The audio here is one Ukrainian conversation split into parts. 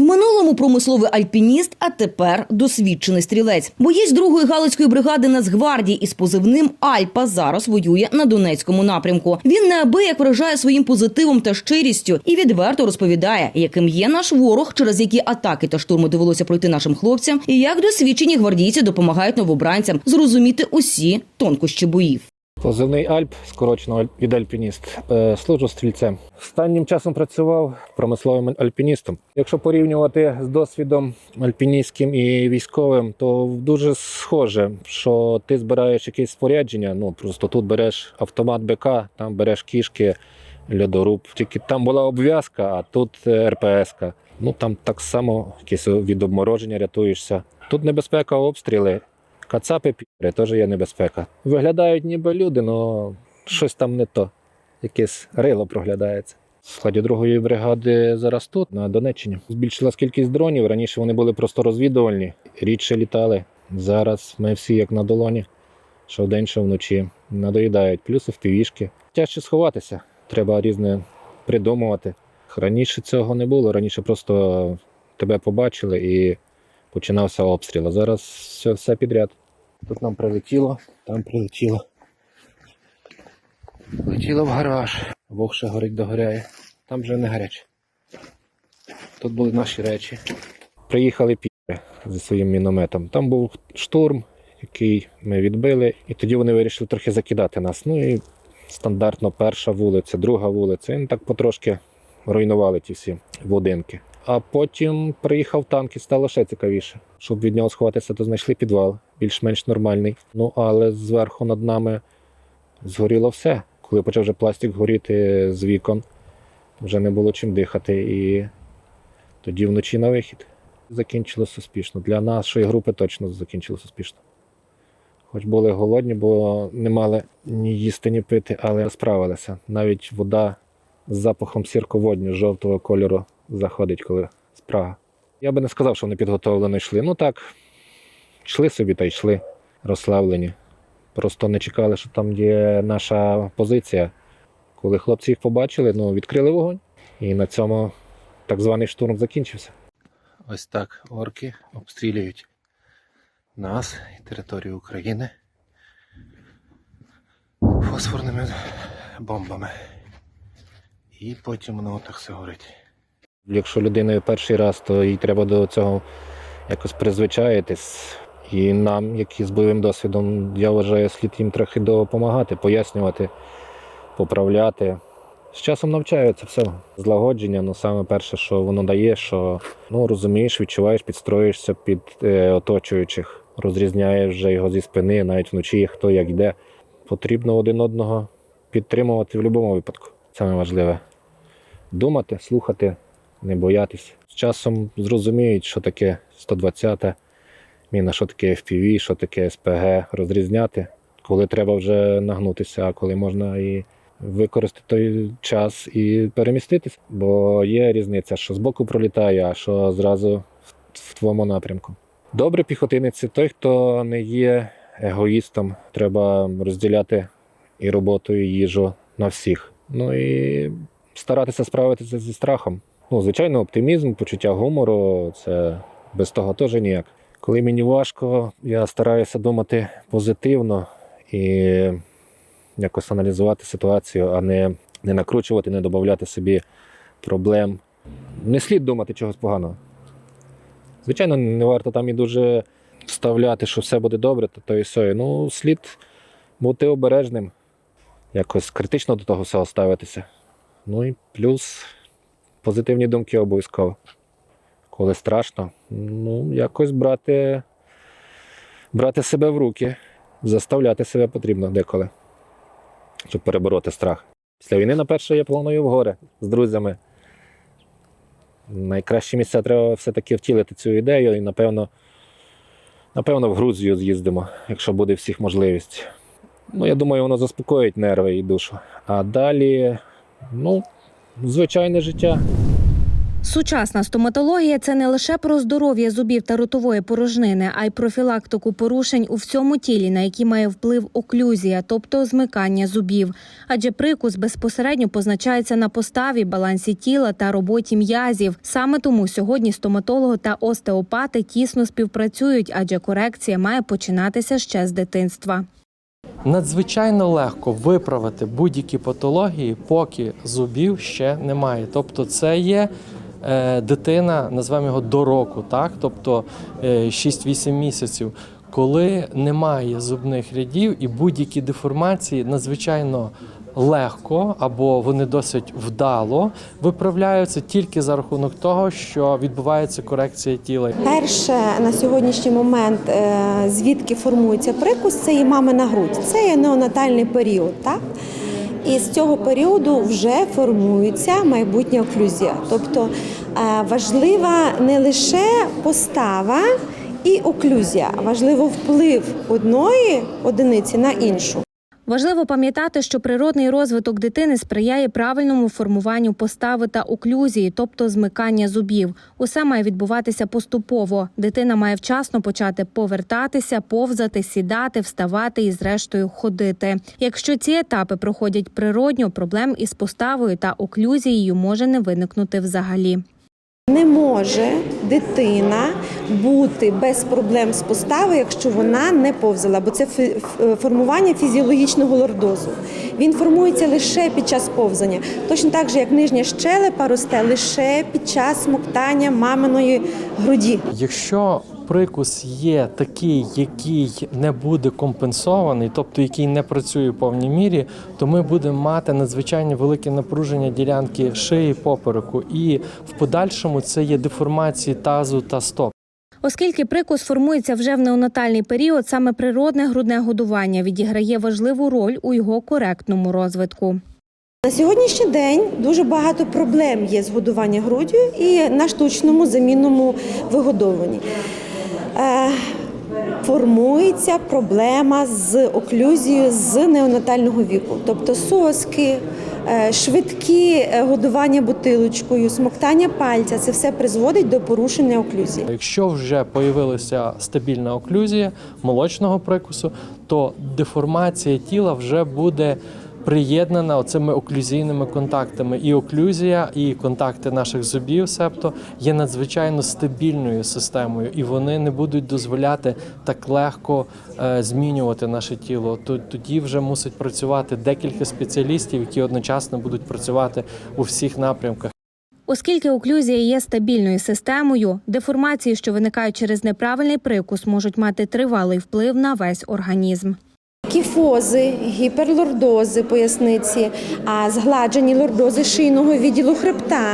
В минулому промисловий альпініст, а тепер досвідчений стрілець. Боєць другої галицької бригади Нацгвардії із позивним Альпа зараз воює на Донецькому напрямку. Він неабияк вражає своїм позитивом та щирістю і відверто розповідає, яким є наш ворог, через які атаки та штурми довелося пройти нашим хлопцям, і як досвідчені гвардійці допомагають новобранцям зрозуміти усі тонкощі боїв. Позивний Альп, скорочено від альпініст. Е, Служу стрільцем. Останнім часом працював промисловим альпіністом. Якщо порівнювати з досвідом альпіністським і військовим, то дуже схоже, що ти збираєш якесь спорядження. Ну просто тут береш автомат БК, там береш кішки, льодоруб. Тільки там була обв'язка, а тут е, РПС-ка. Ну там так само якесь від обмороження рятуєшся. Тут небезпека обстріли. Кацапи піри теж є небезпека. Виглядають ніби люди, але щось там не то. Якесь рило проглядається. В складі другої бригади зараз тут, на Донеччині. Збільшилась кількість дронів. Раніше вони були просто розвідувальні, рідше літали. Зараз ми всі як на долоні, що вдень, що вночі. Надоїдають, плюси впівішки. Тяжче сховатися, треба різне придумувати. Раніше цього не було. Раніше просто тебе побачили і починався обстріл. А зараз все, все підряд. Тут нам прилетіло, там прилетіло. Летіло в гараж. Вог ще горить догоряє. Там вже не гаряче. Тут були наші речі. Приїхали піри зі своїм мінометом. Там був штурм, який ми відбили, і тоді вони вирішили трохи закидати нас. Ну і стандартно перша вулиця, друга вулиця. І вони так потрошки руйнували ті всі будинки. А потім приїхав танк і стало ще цікавіше. Щоб від нього сховатися, то знайшли підвал, більш-менш нормальний. Ну але зверху над нами згоріло все. Коли почав вже пластик горіти з вікон, вже не було чим дихати. І тоді вночі на вихід. Закінчилось успішно. Для нашої групи точно закінчилось успішно. Хоч були голодні, бо не мали ні їсти, ні пити, але справилися. Навіть вода з запахом сірководню жовтого кольору заходить, коли спрага. Я би не сказав, що вони підготовлено йшли. Ну так, йшли собі та йшли, розслаблені. Просто не чекали, що там є наша позиція. Коли хлопці їх побачили, ну, відкрили вогонь. І на цьому так званий штурм закінчився. Ось так орки обстрілюють нас і територію України фосфорними бомбами. І потім воно отак все горить. Якщо людина перший раз, то їй треба до цього якось призвичаїтись. І нам, які з бойовим досвідом, я вважаю, слід їм трохи допомагати, пояснювати, поправляти. З часом навчаються все. Злагодження, ну саме перше, що воно дає, що ну, розумієш, відчуваєш, підстроїшся під е, оточуючих, розрізняєш вже його зі спини, навіть вночі, хто як йде. Потрібно один одного підтримувати в будь-якому випадку. Це найважливе. Думати, слухати, не боятись. З часом зрозуміють, що таке 120-та міна, що таке FPV, що таке СПГ, розрізняти, коли треба вже нагнутися, а коли можна і використати той час і переміститись. Бо є різниця, що збоку пролітає, а що зразу в- твоєму напрямку. Добрий піхотинець той, хто не є егоїстом. Треба розділяти і роботу, і їжу на всіх. Ну і старатися справитися зі страхом. Ну, звичайно, оптимізм, почуття гумору це без того теж ніяк. Коли мені важко, я стараюся думати позитивно і якось аналізувати ситуацію, а не, не накручувати, не додавати собі проблем. Не слід думати чогось поганого. Звичайно, не варто там і дуже вставляти, що все буде добре, то, то і все. Ну, слід бути обережним, якось критично до того всього ставитися. Ну і плюс позитивні думки обов'язково. Коли страшно, ну, якось брати, брати себе в руки, заставляти себе потрібно деколи, щоб перебороти страх. Після війни, на перше, я планую в гори з друзями. Найкращі місця треба все-таки втілити цю ідею і, напевно, напевно, в Грузію з'їздимо, якщо буде всіх можливість. Ну, я думаю, воно заспокоїть нерви і душу. А далі, ну, звичайне життя. Сучасна стоматологія це не лише про здоров'я зубів та ротової порожнини, а й профілактику порушень у всьому тілі, на які має вплив оклюзія, тобто змикання зубів. Адже прикус безпосередньо позначається на поставі, балансі тіла та роботі м'язів. Саме тому сьогодні стоматологи та остеопати тісно співпрацюють, адже корекція має починатися ще з дитинства. Надзвичайно легко виправити будь-які патології, поки зубів ще немає. Тобто, це є дитина, назвемо його до року, так? тобто е, 6-8 місяців, коли немає зубних рядів і будь-які деформації надзвичайно легко або вони досить вдало виправляються тільки за рахунок того, що відбувається корекція тіла. Перше на сьогоднішній момент, е, звідки формується прикус, це є мамина грудь. Це є неонатальний період. Так? І з цього періоду вже формується майбутня оклюзія. Тобто е, важлива не лише постава і оклюзія, важливо вплив одної одиниці на іншу. Важливо пам'ятати, що природний розвиток дитини сприяє правильному формуванню постави та оклюзії, тобто змикання зубів. Усе має відбуватися поступово. Дитина має вчасно почати повертатися, повзати, сідати, вставати і, зрештою, ходити. Якщо ці етапи проходять природньо, проблем із поставою та оклюзією може не виникнути взагалі. Не може дитина бути без проблем з постави, якщо вона не повзала, бо це формування фізіологічного лордозу. Він формується лише під час повзання. Точно так же, як нижня щелепа росте лише під час смоктання маминої груді. Якщо прикус є такий, який не буде компенсований, тобто який не працює в повній мірі, то ми будемо мати надзвичайно велике напруження ділянки шиї попереку, і в подальшому це є деформації тазу та стоп. Оскільки прикус формується вже в неонатальний період, саме природне грудне годування відіграє важливу роль у його коректному розвитку. На сьогоднішній день дуже багато проблем є з годування груддю і на штучному замінному вигодовуванні. Е, формується проблема з оклюзією з неонатального віку, тобто соски, е, швидкі е, годування бутилочкою, смоктання пальця це все призводить до порушення оклюзії. Якщо вже появилася стабільна оклюзія молочного прикусу, то деформація тіла вже буде приєднана оцими оклюзійними контактами. І оклюзія, і контакти наших зубів, себто є надзвичайно стабільною системою, і вони не будуть дозволяти так легко е, змінювати наше тіло. То тоді вже мусить працювати декілька спеціалістів, які одночасно будуть працювати у всіх напрямках. Оскільки оклюзія є стабільною системою, деформації, що виникають через неправильний прикус, можуть мати тривалий вплив на весь організм. Кіфози, гіперлордози поясниці, а згладжені лордози шийного відділу хребта.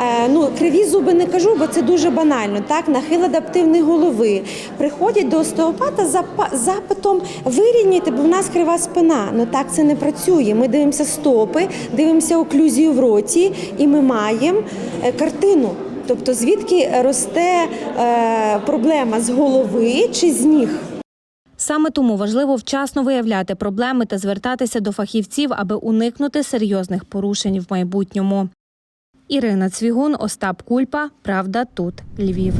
Е, Ну, криві зуби не кажу, бо це дуже банально. Так, нахил адаптивної голови. Приходять до остеопата за запитом вирівняйте, бо в нас крива спина. Ну так це не працює. Ми дивимося стопи, дивимося оклюзію в роті, і ми маємо е, картину. Тобто, звідки росте е, проблема з голови чи з ніг? Саме тому важливо вчасно виявляти проблеми та звертатися до фахівців, аби уникнути серйозних порушень в майбутньому. Ірина Цвігун, Остап Кульпа. Правда, тут Львів.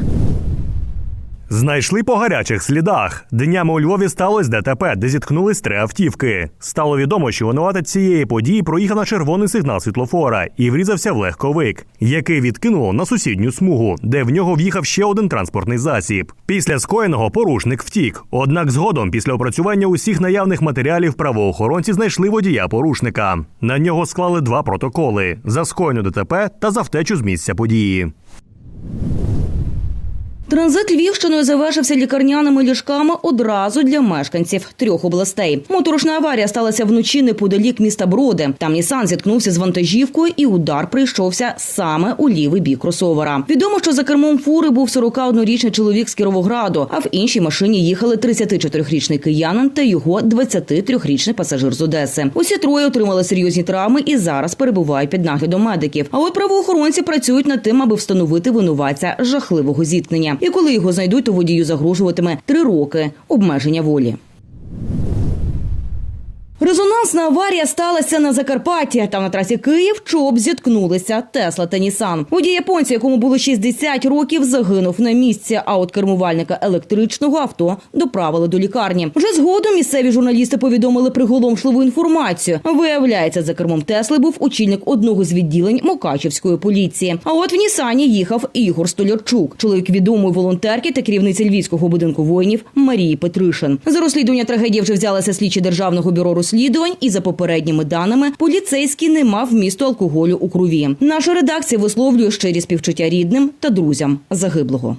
Знайшли по гарячих слідах. Днями у Львові сталося ДТП, де зіткнулись три автівки. Стало відомо, що винуватець цієї події проїхав на червоний сигнал світлофора і врізався в легковик, який відкинуло на сусідню смугу, де в нього в'їхав ще один транспортний засіб. Після скоєного порушник втік. Однак згодом, після опрацювання усіх наявних матеріалів, правоохоронці знайшли водія порушника. На нього склали два протоколи: за скоєну ДТП та за втечу з місця події. Транзит Львівщиною завершився лікарняними ліжками одразу для мешканців трьох областей. Моторошна аварія сталася вночі неподалік міста Броди. Там Нісан зіткнувся з вантажівкою, і удар прийшовся саме у лівий бік кросовера. Відомо, що за кермом фури був 41-річний чоловік з Кіровограду, а в іншій машині їхали 34-річний киянин та його 23-річний пасажир з Одеси. Усі троє отримали серйозні травми і зараз перебувають під наглядом медиків. А от правоохоронці працюють над тим, аби встановити винуватця жахливого зіткнення. І коли його знайдуть, то водію загрожуватиме три роки обмеження волі. Резонансна аварія сталася на Закарпатті. Там на трасі Київ чоп зіткнулися Тесла та Нісан. Водій японця, якому було 60 років, загинув на місці. А от кермувальника електричного авто доправили до лікарні. Вже згодом місцеві журналісти повідомили приголомшливу інформацію. Виявляється, за кермом Тесли був очільник одного з відділень Мукачівської поліції. А от в Нісані їхав Ігор Столярчук, чоловік відомої волонтерки та керівниці Львівського будинку воїнів Марії Петришин. За розслідування трагедії вже взялися слідчі державного бюро розслідувань, і за попередніми даними поліцейський не мав вмісту алкоголю у крові. Наша редакція висловлює щирі співчуття рідним та друзям загиблого.